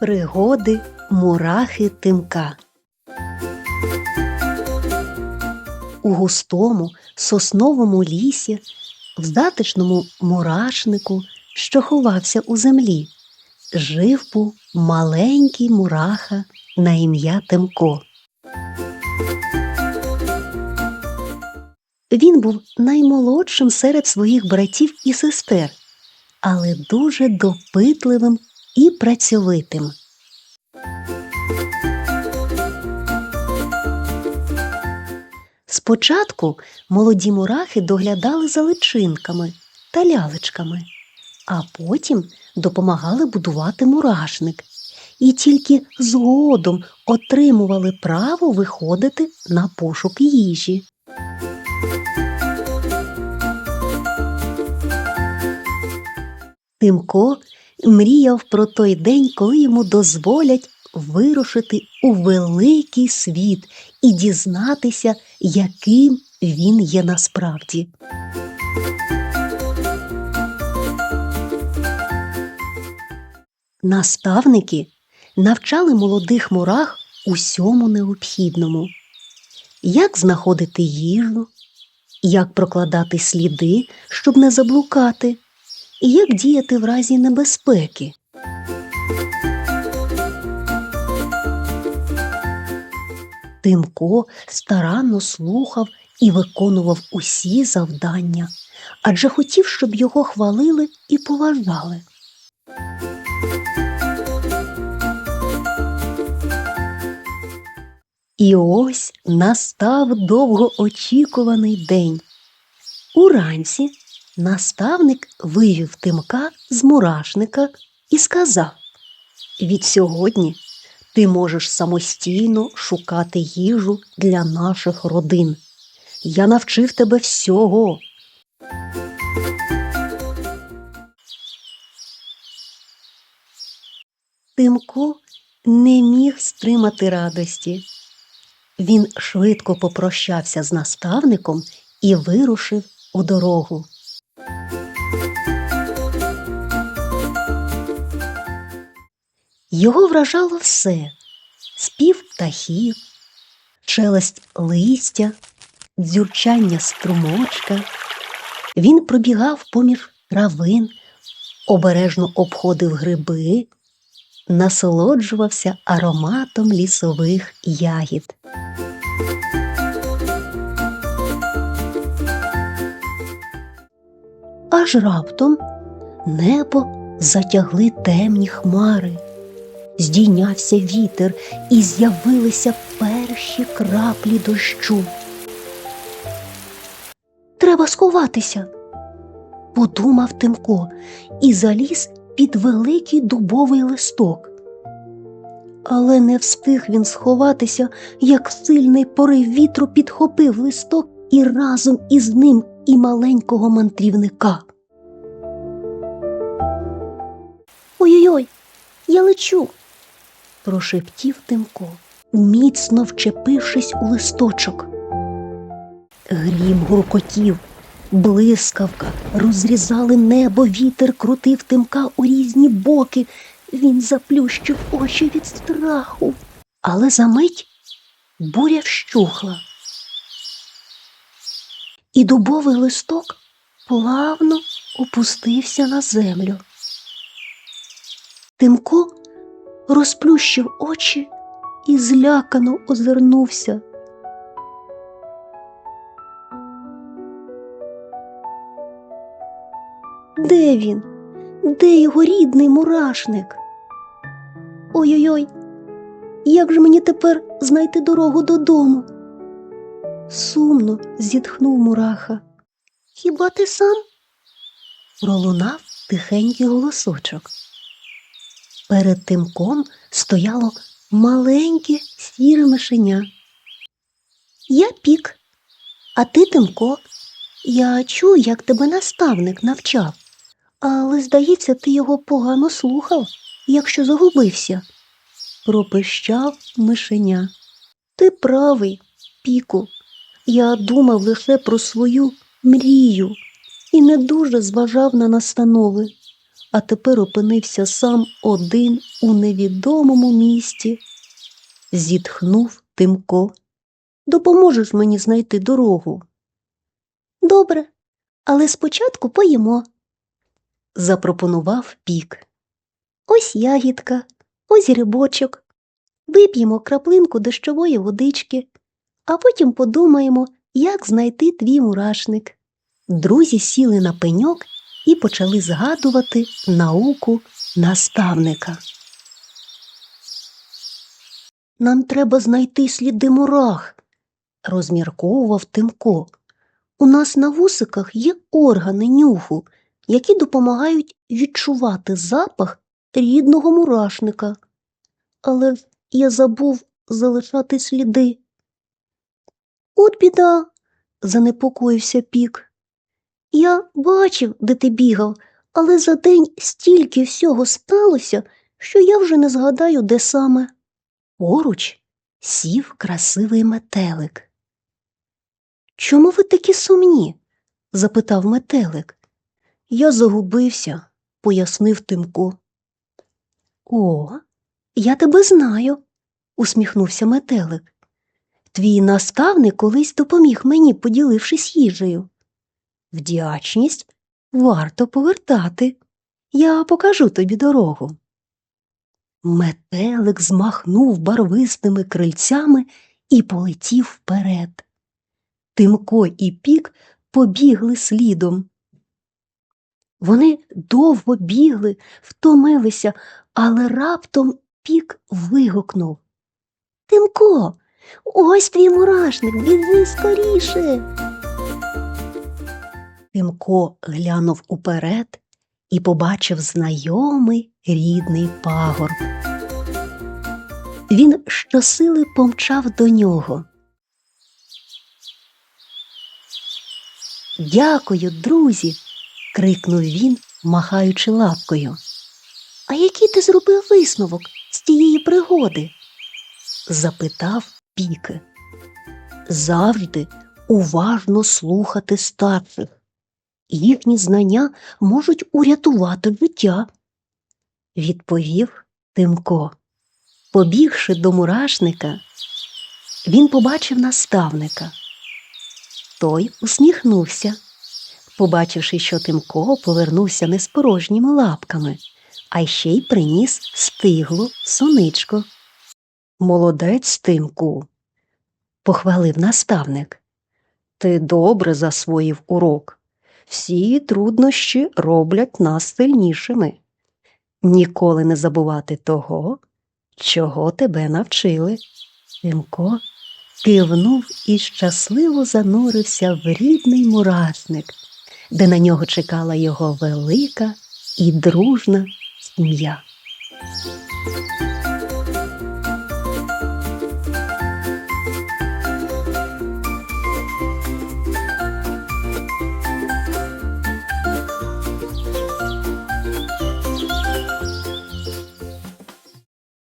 Пригоди мурахи Тимка. У густому сосновому лісі, в затишному мурашнику, що ховався у землі, жив був маленький мураха на ім'я Тимко. Він був наймолодшим серед своїх братів і сестер, але дуже допитливим і працьовитим. Спочатку молоді мурахи доглядали за личинками та лялечками, а потім допомагали будувати мурашник і тільки згодом отримували право виходити на пошук їжі. Тимко мріяв про той день, коли йому дозволять вирушити у великий світ і дізнатися, яким він є насправді. Наставники навчали молодих мурах усьому необхідному, як знаходити їжу, як прокладати сліди, щоб не заблукати, і як діяти в разі небезпеки. Тимко старанно слухав і виконував усі завдання, адже хотів, щоб його хвалили і поважали. І ось настав довгоочікуваний день. Уранці наставник вивів Тимка з мурашника і сказав Від сьогодні ти можеш самостійно шукати їжу для наших родин. Я навчив тебе всього. Тимко не міг стримати радості. Він швидко попрощався з наставником і вирушив у дорогу. Його вражало все спів птахів, шелест листя, дзюрчання струмочка. Він пробігав поміж равин, обережно обходив гриби, насолоджувався ароматом лісових ягід. Аж раптом небо затягли темні хмари здійнявся вітер і з'явилися перші краплі дощу. Треба сховатися, подумав Тимко і заліз під великий дубовий листок. Але не встиг він сховатися, як сильний порив вітру підхопив листок і разом із ним і маленького мандрівника. Ой-ой, я лечу прошептів Тимко, міцно вчепившись у листочок. Грім гуркотів, блискавка, розрізали небо, вітер крутив Тимка у різні боки. Він заплющив очі від страху, але за мить буря вщухла. І дубовий листок плавно опустився на землю. Тимко розплющив очі і злякано озирнувся. Де він? Де його рідний мурашник? Ой-ой-ой, як же мені тепер знайти дорогу додому? Сумно зітхнув мураха. Хіба ти сам? Пролунав тихенький голосочок. Перед тимком стояло маленьке сіре мишеня. Я пік, а ти Тимко. Я чую, як тебе наставник навчав, але, здається, ти його погано слухав, якщо загубився. Пропищав мишеня. Ти правий, піку. Я думав лише про свою мрію і не дуже зважав на настанови. А тепер опинився сам один у невідомому місті. Зітхнув Тимко. Допоможеш мені знайти дорогу? Добре, але спочатку поїмо, запропонував пік. Ось ягідка, ось грибочок. Вип'ємо краплинку дощової водички, а потім подумаємо, як знайти твій мурашник. Друзі сіли на пеньок і почали згадувати науку наставника. Нам треба знайти сліди мурах, розмірковував Тимко. У нас на вусиках є органи нюху, які допомагають відчувати запах рідного мурашника. Але я забув залишати сліди. От біда, занепокоївся пік. Я бачив, де ти бігав, але за день стільки всього сталося, що я вже не згадаю, де саме. Поруч сів красивий метелик. Чому ви такі сумні? запитав метелик. Я загубився, пояснив Тимко. О, я тебе знаю, усміхнувся метелик. Твій наставник колись допоміг мені, поділившись їжею. Вдячність варто повертати. Я покажу тобі дорогу. Метелик змахнув барвистими крильцями і полетів вперед. Тимко і пік побігли слідом. Вони довго бігли, втомилися, але раптом пік вигукнув. Тимко, ось твій мурашник, біжи скоріше. Тимко глянув уперед і побачив знайомий рідний пагорб. Він щосили помчав до нього. Дякую, друзі. крикнув він, махаючи лапкою. А який ти зробив висновок з тієї пригоди? запитав Піке. Завжди уважно слухати старших. Їхні знання можуть урятувати життя, відповів Тимко. Побігши до мурашника, він побачив наставника. Той усміхнувся, побачивши, що Тимко повернувся не з порожніми лапками, а ще й приніс стиглу соничку. Молодець, Тимку, похвалив наставник. Ти добре засвоїв урок. Всі труднощі роблять нас сильнішими. Ніколи не забувати того, чого тебе навчили. Тимко кивнув і щасливо занурився в рідний мурашник, де на нього чекала його велика і дружна сім'я.